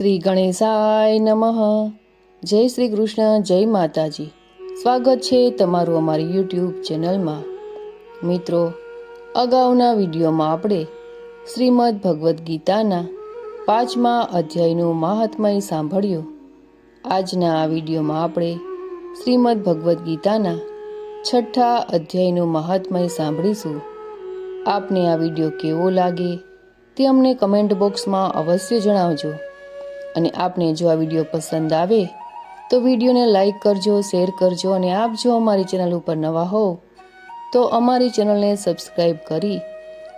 શ્રી ગણેશાય નમઃ. જય શ્રી કૃષ્ણ જય માતાજી. સ્વાગત છે તમારું અમારી યુટ્યુબ ચેનલમાં. મિત્રો, અગાઉના વિડીયોમાં આપણે શ્રીમદ ભગવદ્ ગીતાના પાંચમા અધ્યાયનું મહાત્મય સાંભળ્યું. આજના આ વિડીયોમાં આપણે શ્રીમદ ભગવદ્ ગીતાના છઠ્ઠા અધ્યાયનું મહાત્મય સાંભળીશું. આપને આ વીડિયો કેવો લાગે તે અમને કમેન્ટ બોક્સમાં અવશ્ય જણાવજો. અને આપને જો આ વીડિયો પસંદ આવે, તો વિડીયોને લાઇક કરજો, શેર કરજો અને આપ જો અમારી ચેનલ ઉપર નવા હો તો અમારી ચેનલને સબસ્ક્રાઈબ કરી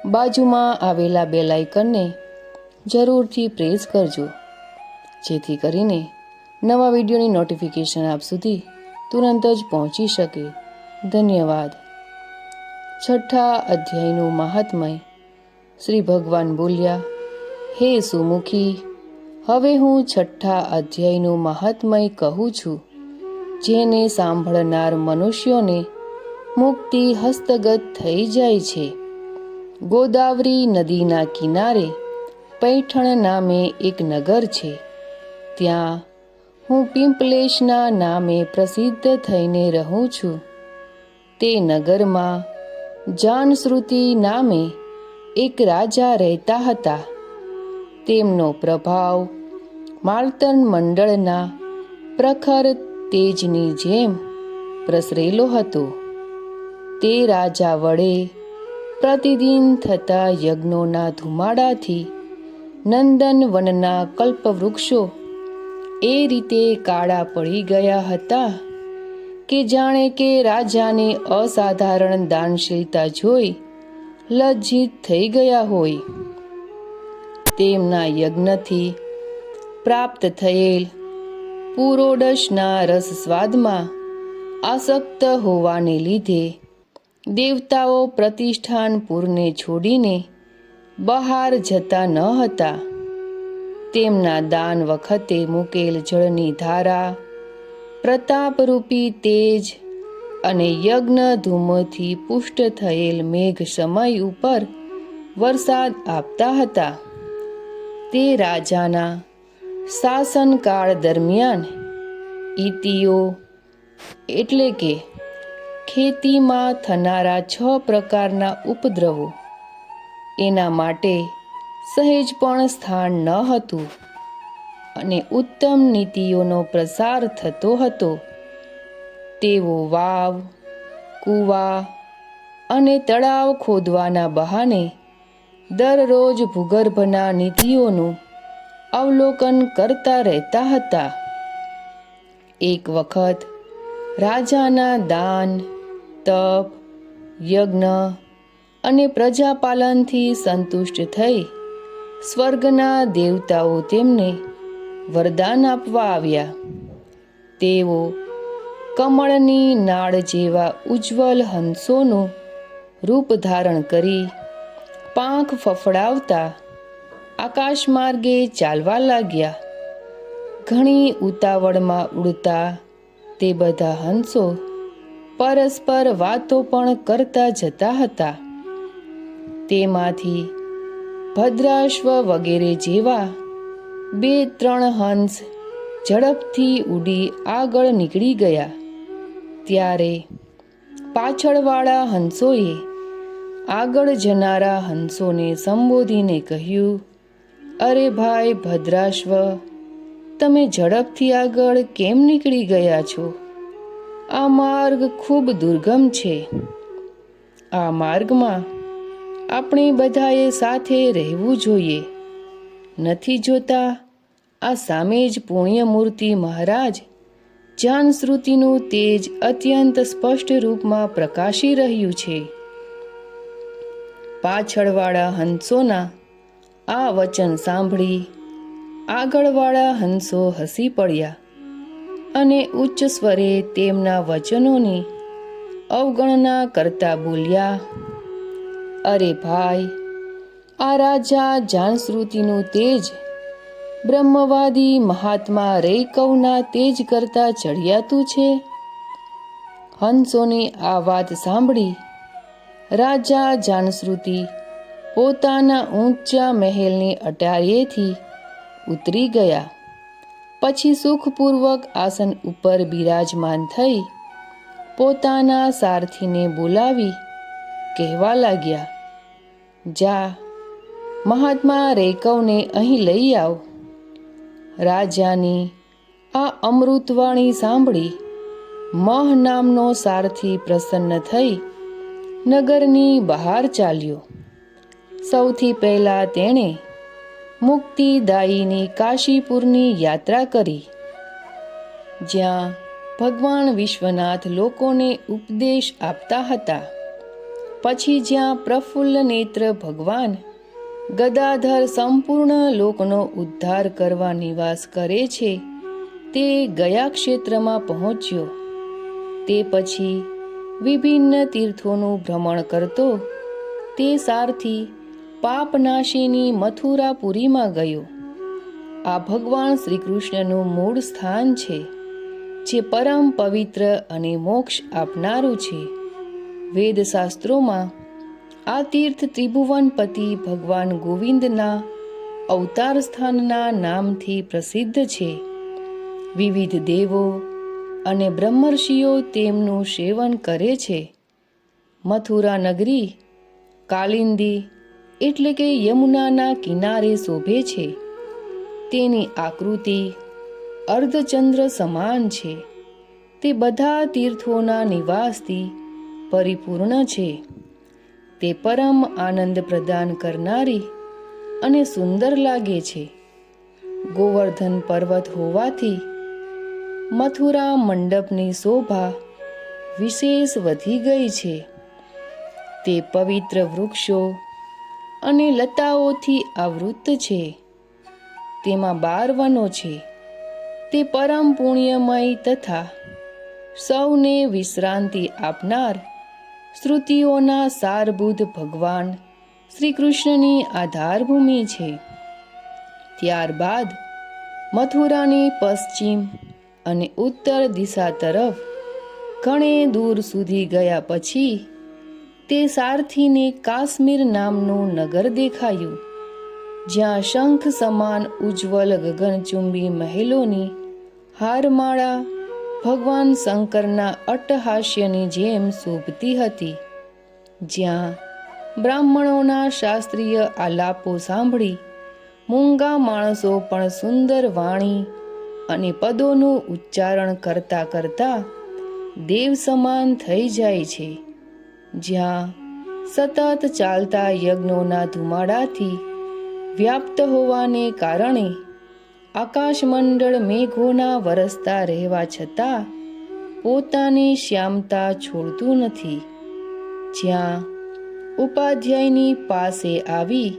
બાજુમાં આવેલા બે લાઇકનને જરૂરથી પ્રેસ કરજો. જેથી કરીને નવા વિડીયોની નોટિફિકેશન આપ સુધી તુરંત જ પહોંચી શકે. ધન્યવાદ. છઠ્ઠા અધ્યાયનું મહાત્મય શ્રી ભગવાન બોલ્યા, હે સુમુખી હવે હું છઠ્ઠા અધ્યાયનું મહાત્મય કહું છું. જેને સાંભળનાર મનુષ્યોને મુક્તિ હસ્તગત થઈ જાય છે. ગોદાવરી નદીના કિનારે પૈઠણ નામે એક નગર છે. ત્યાં હું પિંપલેશના નામે પ્રસિદ્ધ થઈને રહું છું. તે નગરમાં જાનશ્રુતિ નામે એક રાજા રહેતા હતા. તેમનો પ્રભાવ માર્તન મંડળના પ્રખર તેજની જેમ પ્રસરેલો હતો. તે રાજા વડે પ્રતિદિન થતા યજ્ઞોના ધુમાડાથી નંદન વનના કલ્પવૃક્ષો એ રીતે કાળા પડી ગયા હતા કે જાણે કે રાજાને અસાધારણ દાનશીલતા જોઈ લજ્જિત થઈ ગયા હોય. તેમના યજ્ઞથી પ્રાપ્ત થયેલ. પુરોડશના રસ સ્વાદમાં આસક્ત હોવાને લીધે દેવતાઓ પ્રતિષ્ઠાનપુરને છોડીને બહાર જતા ન હતા. તેમના દાન વખતે મૂકેલ જળની ધારા, પ્રતાપરૂપી તેજ અને યજ્ઞ ધૂમથી પુષ્ટ થયેલ મેઘ સમય ઉપર વરસાદ આપતા હતા. તે રાજાના શાસનકાળ દરમિયાન ઈતિઓ એટલે કે ખેતીમાં થનારા છ પ્રકારના ઉપદ્રવો એના માટે સહેજ પણ સ્થાન ન હતું અને ઉત્તમ નીતિઓનો પ્રસાર થતો હતો. તેઓ વાવ, કૂવા અને તળાવ ખોદવાના બહાને દરરોજ ભૂગર્ભના નીતિઓનું અવલોકન કરતા રહેતા હતા. એક વખત રાજાના દાન, તપ, યજ્ઞ અને પ્રજાપાલનથી સંતુષ્ટ થઈ સ્વર્ગના દેવતાઓ તેમને વરદાન આપવા આવ્યા. તેઓ કમળની નાળ જેવા ઉજ્જવલ હંસોનું રૂપ ધારણ કરી પાંખ ફફડાવતા આકાશ માર્ગે ચાલવા લાગ્યા. ઘણી ઉતાવળમાં ઉડતા તે બધા હંસો પરસ્પર વાતો પણ કરતા જતા હતા. તેમાંથી ભદ્રાશ્વ વગેરે જેવા બે ત્રણ હંસ ઝડપથી ઉડી આગળ નીકળી ગયા. ત્યારે પાછળવાળા હંસોએ આગળ જનારા હંસોને સંબોધીને કહ્યું અરે ભાઈ ભદ્રાશ્વ, તમે ઝડપથી આગળ કેમ નીકળી ગયા છો? આ માર્ગ ખૂબ દુર્ગમ છે. આ માર્ગમાં આપણે બધાએ સાથે રહેવું જોઈએ. નથી જોતા આ સામે જ પુણ્યમૂર્તિ મહારાજ જાનશ્રુતિનું તેજ અત્યંત સ્પષ્ટ રૂપમાં પ્રકાશી રહ્યું છે. પાછળવાળા હંસોના આ વચન સાંભળી આગળવાળા હંસો હસી પડ્યા અને ઉચ્ચ સ્વરે તેમના વચનોની અવગણના કરતા બોલ્યા, અરે ભાઈ, આ રાજા જાનશ્રુતિનું તેજ, બ્રહ્મવાદી મહાત્મા રૈકવના તેજ કરતા ચડિયાતું છે? હંસોની આ વાત સાંભળી રાજા જાનશ્રુતિ પોતાના ઊંચા મહેલની અટારીએથી ઉતરી ગયા. પછી સુખપૂર્વક આસન ઉપર બિરાજમાન થઈ પોતાના સારથીને બોલાવી કહેવા લાગ્યા, જા, મહાત્મા રેકવને અહીં લઈ આવ. રાજાની આ અમૃતવાણી સાંભળી મહ નામનો સારથી પ્રસન્ન થઈ નગરની બહાર ચાલ્યો. સૌથી પહેલાં તેણે મુક્તિદાયીની કાશીપુરની યાત્રા કરી, જ્યાં ભગવાન વિશ્વનાથ લોકોને ઉપદેશ આપતા હતા. પછી જ્યાં પ્રફુલ્લ નેત્ર ભગવાન ગદાધર સંપૂર્ણ લોકનો ઉદ્ધાર કરવા નિવાસ કરે છે, તે ગયા ક્ષેત્રમાં પહોંચ્યો. તે પછી વિભિન્ન તીર્થોનું ભ્રમણ કરતો, તે સારથી પાપનાશીની મથુરાપુરીમાં ગયો. આ ભગવાન શ્રી કૃષ્ણનું મૂળ સ્થાન છે, જે પરમ પવિત્ર અને મોક્ષ આપનારું છે. વેદશાસ્ત્રોમાં આ તીર્થ ત્રિભુવનપતિ ભગવાન ગોવિંદના અવતાર સ્થાનના નામથી પ્રસિદ્ધ છે. વિવિધ દેવો અને બ્રહ્મર્ષિઓ તેમનું સેવન કરે છે. મથુરા નગરી કાલિંદી એટલે કે યમુનાના કિનારે શોભે છે. તેની આકૃતિ અર્ધચંદ્ર સમાન છે. તે બધા તીર્થોના નિવાસથી પરિપૂર્ણ છે. તે પરમ આનંદ પ્રદાન કરનારી અને સુંદર લાગે છે. ગોવર્ધન પર્વત હોવાથી મથુરા મંડપની શોભા વિશેષ વધી ગઈ છે. તે પવિત્ર વૃક્ષો અને લતાઓથી આવૃત છે. તેમાં બાર વનો છે. તે પરમ પુણ્યમય તથા સૌને વિશ્રાંતિ આપનાર શ્રુતિઓના સારબુદ્ધ ભગવાન શ્રી કૃષ્ણની આધારભૂમિ છે. ત્યારબાદ મથુરાની પશ્ચિમ અને ઉત્તર દિશા તરફ ઘણે દૂર સુધી ગયા પછી તે સારથીને કાશ્મીર નામનું નગર દેખાયું, જ્યાં શંખ સમાન ઉજ્જવલ ગગનચુંબી મહેલોની હારમાળા ભગવાન શંકરના અટ્ટહાસ્યની જેમ શોભતી હતી, જ્યાં બ્રાહ્મણોના શાસ્ત્રીય આલાપો સાંભળી મૂંગા માણસો પણ સુંદર વાણી અને પદોનું ઉચ્ચારણ કરતા કરતા દેવ સમાન થઈ જાય છે. જ્યાં સતત ચાલતા યજ્ઞોના ધુમાડાથી વ્યાપ્ત હોવાને કારણે આકાશમંડળ મેઘોના વરસતા રહેવા છતાં પોતાની શ્યામતા છોડતું નથી. જ્યાં ઉપાધ્યાયની પાસે આવી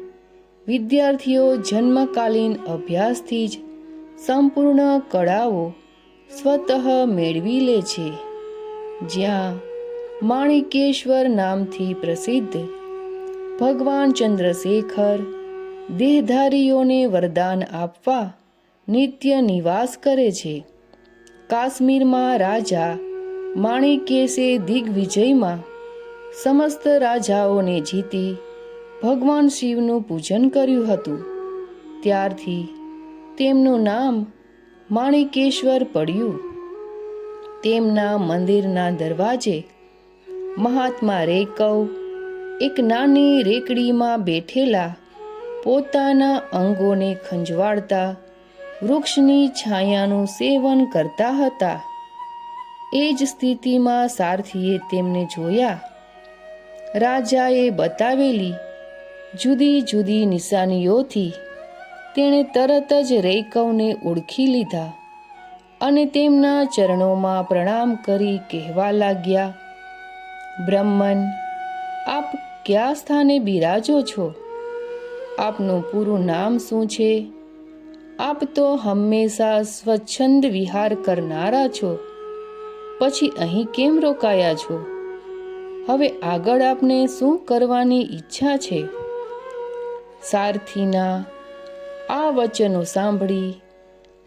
વિદ્યાર્થીઓ જન્મકાલીન અભ્યાસથી જ સંપૂર્ણ કળાઓ સ્વતઃ મેળવી લે છે. જ્યાં માણિકેશ્વર નામથી પ્રસિદ્ધ. ભગવાન ચંદ્રશેખર દેહધારીઓને વરદાન આપવા નિત્ય નિવાસ કરે છે. કાશ્મીરમાં રાજા માણિકેશે દિગ્વિજયમાં સમસ્ત રાજાઓને જીતી ભગવાન શિવનું પૂજન કર્યું હતું. ત્યારથી તેમનું નામ માણિકેશ્વર પડ્યું. તેમના મંદિરના દરવાજે મહાત્મા રેકવ એક નાની રેકડીમાં બેઠેલા પોતાના અંગોને ખંજવાળતા વૃક્ષની છાયાનું સેવન કરતા હતા. એ જ સ્થિતિમાં સારથીએ તેમને જોયા. રાજાએ બતાવેલી જુદી જુદી નિશાનીઓથી તેણે તરત જ રૈકવને ઓળખી લીધા અને તેમના ચરણોમાં પ્રણામ કરી કહેવા લાગ્યા બ્રહ્મન આપ કયા સ્થાને બિરાજો છો? આપનું પૂરું નામ શું છે? આપ તો હંમેશા સ્વચ્છંદ વિહાર કરનારા છો. પછી અહીં કેમ રોકાયા છો? હવે આગળ આપને શું કરવાની ઈચ્છા છે? સારથીના આ વચનો સાંભળી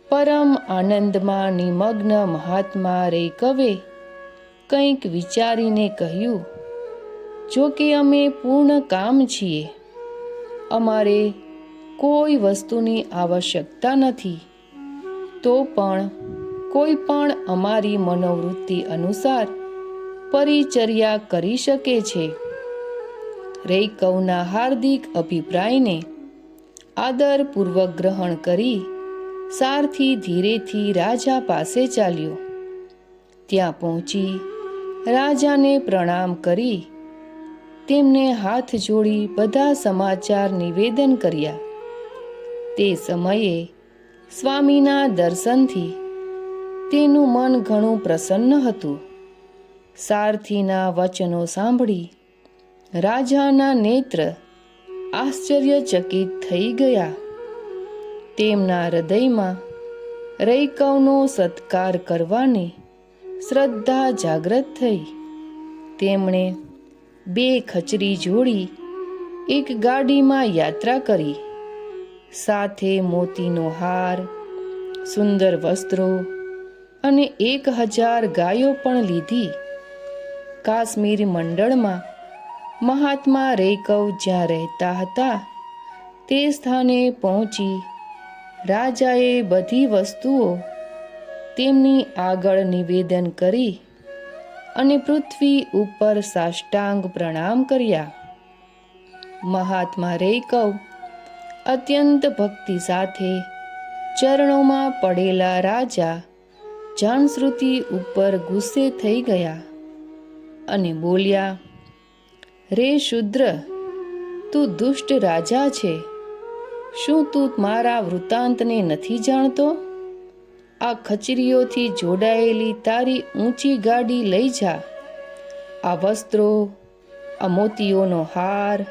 પરમ આનંદમાં નિમગ્ન મહાત્મા રેકવે કંઈક વિચારીને કહ્યું, જો કે અમે પૂર્ણ કામ છીએ, અમારે કોઈ વસ્તુની આવશ્યકતા નથી, તો પણ કોઈ પણ અમારી મનોવૃત્તિ અનુસાર પરિચર્યા કરી શકે છે. રૈકવના હાર્દિક અભિપ્રાયને આદરપૂર્વક ગ્રહણ કરી સારથી ધીરેથી રાજા પાસે ચાલ્યો. ત્યાં પહોંચી રાજાને પ્રણામ કરી તેમને હાથ જોડી બધા સમાચાર નિવેદન કર્યા. તે સમયે સ્વામીના દર્શનથી તેનું મન ઘણું પ્રસન્ન હતું. સારથીના વચનો સાંભળી રાજાના નેત્ર આશ્ચર્યચકિત થઈ ગયા. તેમના હૃદયમાં રૈકવનો સત્કાર કરવાની શ્રદ્ધા જાગૃત થઈ. તેમણે બે ખચરી જોડી એક ગાડીમાં યાત્રા કરી. સાથે મોતીનો હાર, સુંદર વસ્ત્રો અને એક હજાર ગાયો પણ લીધી. કાશ્મીર મંડળમાં મહાત્મા રૈકવ જ્યાં રહેતા હતા, તે સ્થાને પહોંચી રાજાએ બધી વસ્તુઓ તેમની આગળ નિવેદન કરી અને પૃથ્વી ઉપર સાષ્ટાંગ પ્રણામ કર્યા. મહાત્મા રેકવ અત્યંત ભક્તિ સાથે ચરણોમાં પડેલા રાજા જાનશ્રુતિ ઉપર ગુસ્સે થઈ ગયા અને બોલ્યા, રે શુદ્ર, તું દુષ્ટ રાજા છે. શું તું મારા વૃત્તાંતને નથી જાણતો? આ ખચરીઓથી જોડાયેલી તારી ઊંચી ગાડી લઈ જા. આ વસ્ત્રો, આ મોતીઓનો હાર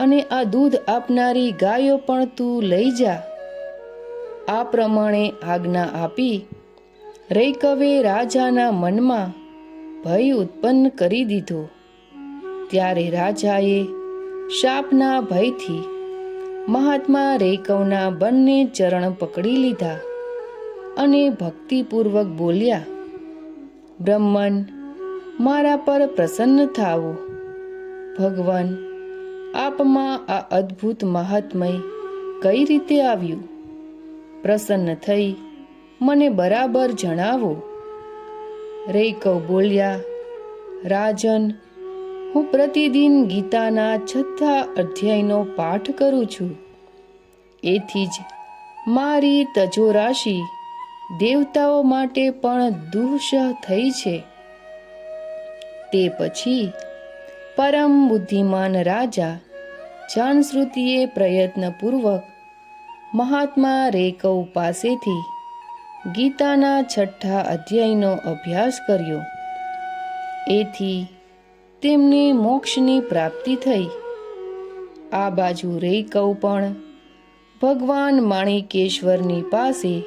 અને આ દૂધ આપનારી ગાયો પણ તું લઈ જા. આ પ્રમાણે આજ્ઞા આપી રૈકવે રાજાના મનમાં ભય ઉત્પન્ન કરી દીધો. ત્યારે રાજાએ શાપના ભયથી મહાત્મા રૈકવના બંને ચરણ પકડી લીધા. અને ભક્તિપૂર્વક બોલ્યા, બ્રહ્મન, મારા પર પ્રસન્ન થાવો ભગવાન, આપમાં આ અદ્ભુત મહાત્મય કઈ રીતે આવ્યું? પ્રસન્ન થઈ મને બરાબર જણાવો. રૈકવ બોલ્યા, રાજન, હું પ્રતિદિન ગીતાના છઠ્ઠા અધ્યાયનો પાઠ કરું છું. એથી જ મારી તજોરાશિ દેવતાઓ માટે પણ દુઃસહ થઈ છે. તે પછી પરમ બુદ્ધિમાન રાજા જાનશ્રુતિએ પ્રયત્નપૂર્વક મહાત્મા રેકવ પાસેથી ગીતાના છઠ્ઠા અધ્યાયનો અભ્યાસ કર્યો. એથી તેમને મોક્ષની પ્રાપ્તિ થઈ. આ બાજુ રેકવ પણ ભગવાન માણિકેશ્વરની પાસે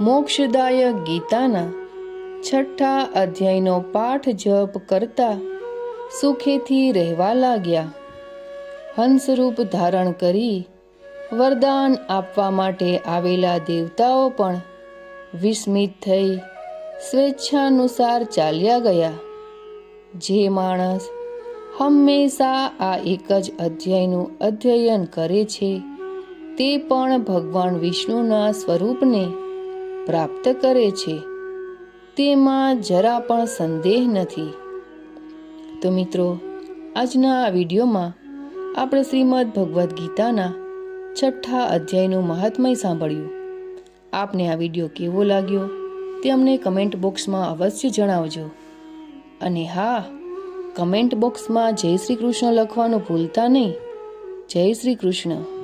મોક્ષદાયક ગીતાના છઠ્ઠા અધ્યાયનો પાઠ જપ કરતા સુખેથી રહેવા લાગ્યા. હંસરૂપ ધારણ કરી વરદાન આપવા માટે આવેલા દેવતાઓ પણ વિસ્મિત થઈ સ્વેચ્છાનુસાર ચાલ્યા ગયા. જે માણસ હંમેશા આ એક જ અધ્યાયનું અધ્યયન કરે છે, તે પણ ભગવાન વિષ્ણુના સ્વરૂપને પ્રાપ્ત કરે છે. તેમાં જરા પણ સંદેહ નથી. તો મિત્રો, આજના આ વિડીયોમાં આપણે શ્રીમદ ભગવદ્ ગીતાના છઠ્ઠા અધ્યાયનું મહાત્મય સાંભળ્યું. આપને આ વીડિયો કેવો લાગ્યો તે અમને કમેન્ટ બોક્સમાં અવશ્ય જણાવજો. અને હા, કમેન્ટ બોક્સમાં જય શ્રી કૃષ્ણ લખવાનું ભૂલતા નહીં. જય શ્રી કૃષ્ણ.